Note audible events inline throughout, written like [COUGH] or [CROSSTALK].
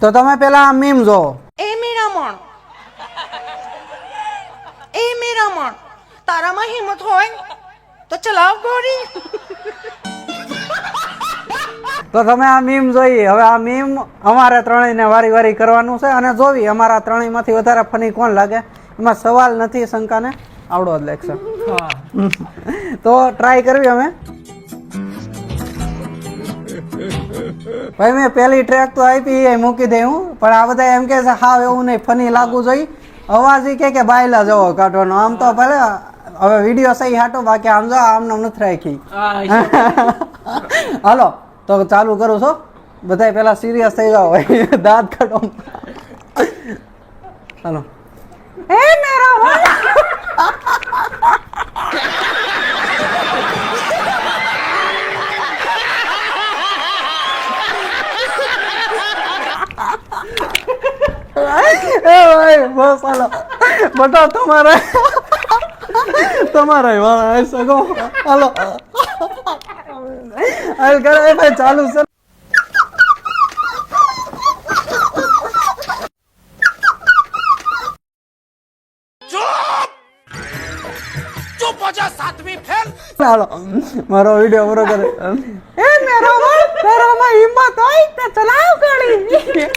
તો તમે પેલા આ મીમ જોવો એ મેરામણ. એ મેરામણ. તારામાં હિંમત હોય તો ચલાવ ગોરી. તો તમે આ મીમ જોઈ. હવે આ મીમ અમારે ત્રણેયને વારી વારી કરવાનું છે અને જોવી અમારા ત્રણેયમાંથી વધારે ફની કોણ લાગે? એમાં સવાલ નથી શંકાને આવડો જ લાગશે. તો ટ્રાય કરવી અમે. ભાઈ મેં પહેલી ટ્રેક તો આપી એ મૂકી દે હું. પણ આ બધા એમ કે છે હાવ એવું નહીં ફની લાગવું જોઈએ. અવાજ એ કે કે બાયલા જવો કાઢવાનો આમ તો ભલે હવે વીડિયો સહી હાટો બાકી આમ જો આમ નામ નથી રાખી. [LAUGHS] હાલો તો ચાલુ કરું છો. બધા પેલા સિરિયસ થઈ જાઓ. [LAUGHS] દાંત કાઢો. હાલો એ મેરા એ ભાઈ બસ હાલો બટા તમારે તમારે વાળા આવી શકો હાલો. હાલ કરે ભાઈ ચાલુ છે. મારો વીડિયો પૂરો કરે. એ મેરો ભાઈ તારામાં હિંમત હોય તો ચલાવ ગાડી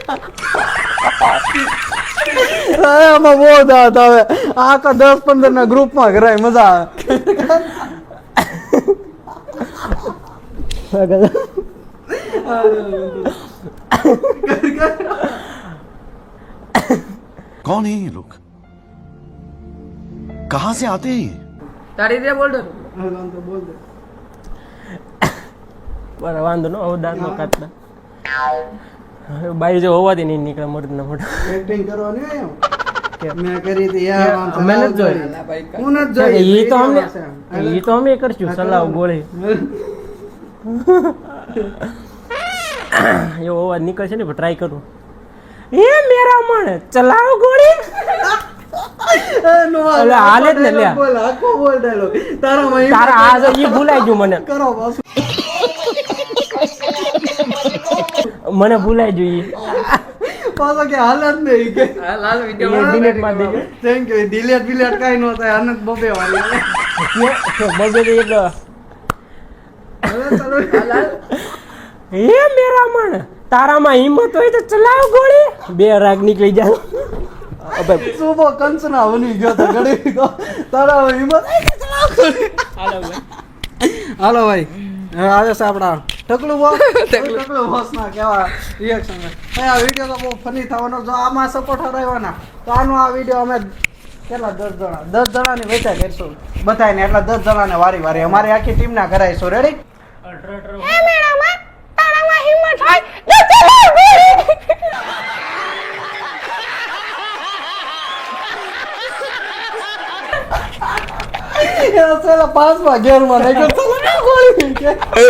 આમાં બહુ દાંત આવે આખા દસ પંદર ના ગ્રુપમાં કરાય મજા આવે कौन है ये लोग कहां से आते हैं ये? તારી રીતે બોલતો બરાબર વાંધો ન હવે દાંત નો કાઢતા. બાઈ જો હોવાથી નહીં નીકળે મોટું ના મોટા એક્ટિંગ કરવાની હોય એમ. મેં કરી હતી યાર અમે નથી જોઈ. હું નથી જોઈ એ તો અમે વિડીયોમાં તો અમે કરશું સલાહ ગોળી [LAUGHS] એવો અવાજ નીકળશે ને ટ્રાય કરું. એ મેરા મણ ચલાવ ગોળી. હાલ, જ ને હિંમત તારા આ જો ઈ ભૂલાઈ ગયું મને. કરો પાછું. મને ભૂલાઈ જોઈએ. પાછો કે હાલત નહીં કે. એ delete માં દેજો થેન્ક યુ ડિલેટ બિલેટ કાઈ ન થાય અનંત બબે વાળી. બગે એક એ મેરા મણ તારામાં હિંમત હોય તો ચલાવ ગોળી. બે રાગ નીકળી જાય. અબે. શુભો કંચના બની ગયો તો ઘડી તો તારા હિંમત હાલો ભાઈ. હવે આવે છે આપણા ટકલું બોસ ઢગલું. બોસ [LAUGHS] ના કેવા રિએક્શન આ વીડિયો તો બહુ ફની થવાનો જો આમાં સપોર્ટ હરાવવાના તો આનો આ વીડિયો અમે કેટલા દસ જણા? દસ જણાની વેચા કરીશું. બધાને એટલા દસ જણાને વારી વારી. અમારી આખી ટીમ ના કરાવીશું રેડી પાંચમાં ઘેરમાં નહીં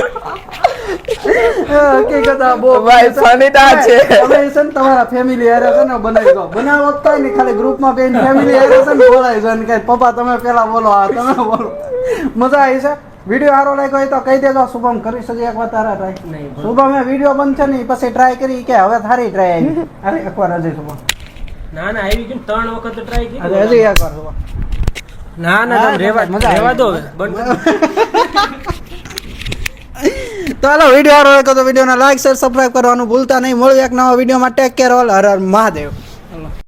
[LAUGHS] [LAUGHS] હકીકત આ બહુ ભાઈ, funny છે. તમે છે ને તમારા ફેમિલી હારે છે ને બનાવી દો. બનાવો તો નહીં ખાલી ગ્રુપમાં બેન ફેમિલી હારે છે ને બોલાય છે ને કે પપ્પા તમે પેલા બોલો આ તમે બોલો. મજા આવી છે. વીડિયો સારો લાગ્યો હોય તો કહી દેજો. શુભમ કરી શકે એક વાર તારા ટ્રાય નહીં, શુભમ વીડિયો બંધ છે ને પછી ટ્રાય કરી કે હવે થારી ટ્રાય આવી. અરે એકવાર હજી શુભમ. ના ના આવી ગયું ત્રણ વખત તો ટ્રાય કરી હજી એકવાર શુભમ. ના ના રેવા રેવા દો બંધ. તો હાલો વીડિયો સારો તો વિડીયોને લાઈક શેર સબસ્ક્રાઈબ કરવાનું ભૂલતા નહીં. મળ્યું એક નવા વિડીયોમાં take care all Har Har Mahadev.